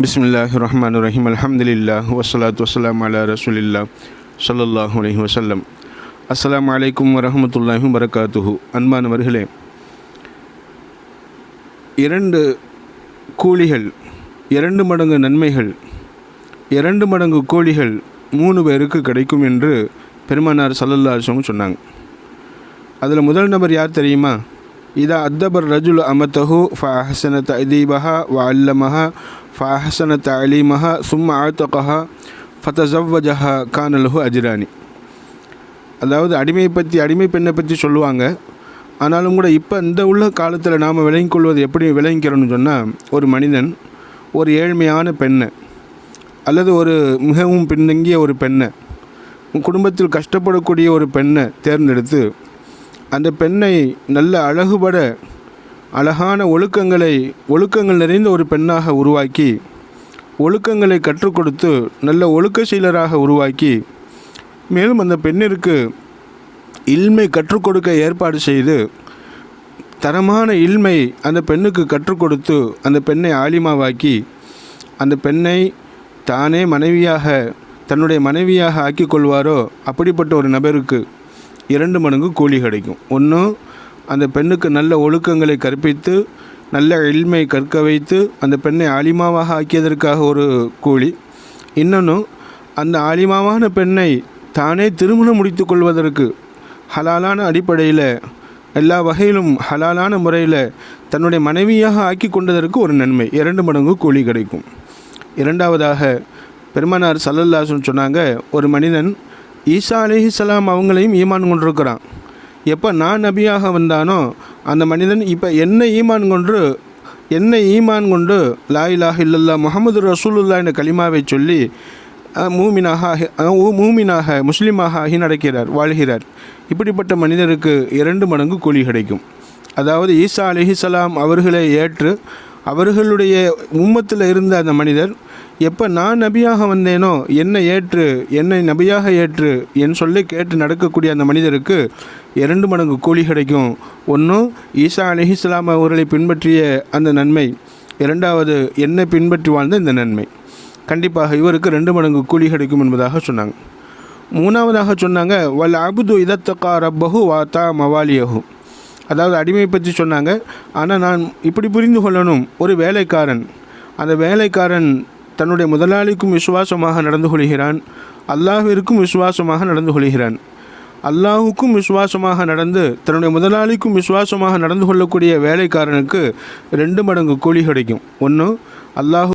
பிஸ்மில்லாஹ் ரஹ்மான் ரஹீம் அலமதுல்லா வசலாத் வசலாம் அலா ரசூலில்லா சல்லாஹூ அலைஹி வசல்லம் அஸ்லாம் அலைக்கும் வரமத்துல்லாஹும் வரகாத்துஹு அன்பானவர்களே இரண்டு கூலிகள் இரண்டு மடங்கு நன்மைகள் இரண்டு மடங்கு கோழிகள் மூணு பேருக்கு கிடைக்கும் என்று பெருமானார் சல்லல்லா அலிஸ்வங்க சொன்னாங்க. அதில் முதல் நபர் யார் தெரியுமா? இதா அத்தபர் ரஜுல் அமத்தஹு ஃப அஹசன ததீபஹா வ அல்லமஹா ஃப அஹசன தலீமஹா சும்ம ஆத்தகஹா ஃபதசவ்வஜஹா கானலஹு அஜிரானி அதாவது அடிமை பற்றி அடிமை பெண்ணை பற்றி சொல்லுவாங்க. ஆனாலும் கூட இப்போ இந்த உள்ள காலத்தில் நாம் விளங்கிக் கொள்வது எப்படி விளங்கிக்கிறோம்னு சொன்னால் ஒரு மனிதன் ஒரு ஏழ்மையான பெண்ணை அல்லது ஒரு மிகவும் பின்தங்கிய ஒரு பெண்ணை குடும்பத்தில் கஷ்டப்படக்கூடிய ஒரு பெண்ணை தேர்ந்தெடுத்து அந்த பெண்ணை நல்ல அழகுபட அழகான ஒழுக்கங்களை ஒழுக்கங்கள் நிறைந்த ஒரு பெண்ணாக உருவாக்கி ஒழுக்கங்களை கற்றுக் கொடுத்து நல்ல ஒழுக்கசீலராக உருவாக்கி மேலும் அந்த பெண்ணிற்கு இல்மை கற்றுக் கொடுக்க ஏற்பாடு செய்து தரமான இல்மை அந்த பெண்ணுக்கு கற்றுக் கொடுத்து அந்த பெண்ணை ஆலிமாவாக்கி அந்த பெண்ணை தானே மனைவியாக தன்னுடைய மனைவியாக ஆக்கிக்கொள்வாரோ அப்படிப்பட்ட ஒரு நபருக்கு இரண்டு மடங்கு கூலி கிடைக்கும். ஒன்று அந்த பெண்ணுக்கு நல்ல ஒழுக்கங்களை கற்பித்து நல்ல எளிமை கற்க வைத்து அந்த பெண்ணை ஆலிமாவாக ஆக்கியதற்காக ஒரு கூலி. இன்னொன்று அந்த ஆலிமாவான பெண்ணை தானே திருமணம் முடித்து கொள்வதற்கு ஹலாலான அடிப்படையில் எல்லா வகையிலும் ஹலாலான முறையில் தன்னுடைய மனைவியாக ஆக்கி கொண்டதற்கு ஒரு நன்மை. இரண்டு மடங்கு கூலி கிடைக்கும். இரண்டாவதாக பெருமானார் சல்லல்லாசன் சொன்னாங்க ஒரு மனிதன் ஈசா அலிஹிஸ்லாம் அவங்களையும் ஈமான் கொண்டிருக்கிறான். எப்போ நான் நபியாக வந்தானோ அந்த மனிதன் இப்போ என்ன ஈமான் கொண்டு என்ன ஈமான் கொண்டு லா இலாஹ இல்லல்லா முகமது ரசூலுல்லா என்ற கலிமாவை சொல்லி மூமினாக ஆகி- மூமினாக முஸ்லீமாக ஆகி நடக்கிறார் வாழ்கிறார். இப்படிப்பட்ட மனிதருக்கு இரண்டு மடங்கு கூலி கிடைக்கும். அதாவது ஈசா அலிஹிசலாம் அவர்களை ஏற்று அவர்களுடைய உம்மத்தில் இருந்த அந்த மனிதர் எப்போ நான் நபியாக வந்தேனோ என்னை ஏற்று என்னை நபியாக ஏற்று என் சொல்லை கேட்டு நடக்கக்கூடிய அந்த மனிதருக்கு இரண்டு மடங்கு கூலி கிடைக்கும். ஒன்று ஈசா அலிஹிஸ்லாம் அவர்களை பின்பற்றிய அந்த நன்மை. இரண்டாவது என்னை பின்பற்றி வாழ்ந்த இந்த நன்மை. கண்டிப்பாக இவருக்கு ரெண்டு மடங்கு கூலி கிடைக்கும் என்பதாக சொன்னாங்க. மூணாவதாக சொன்னாங்க வல் அபுது இதத்தக்கா ரப்பஹு வாத்தா மவாலியஹு. அதாவது அடிமை பற்றி சொன்னாங்க. ஆனால் நான் இப்படி புரிந்து கொள்ளணும். ஒரு வேலைக்காரன் அந்த வேலைக்காரன் தன்னுடைய முதலாளிக்கும் விசுவாசமாக நடந்து கொள்கிறான். அல்லாஹிற்கும் விசுவாசமாக நடந்து கொள்கிறான். அல்லாஹுக்கும் விசுவாசமாக நடந்து தன்னுடைய முதலாளிக்கும் விசுவாசமாக நடந்து கொள்ளக்கூடிய வேலைக்காரனுக்கு ரெண்டு மடங்கு கூலி கிடைக்கும். ஒன்று அல்லாஹு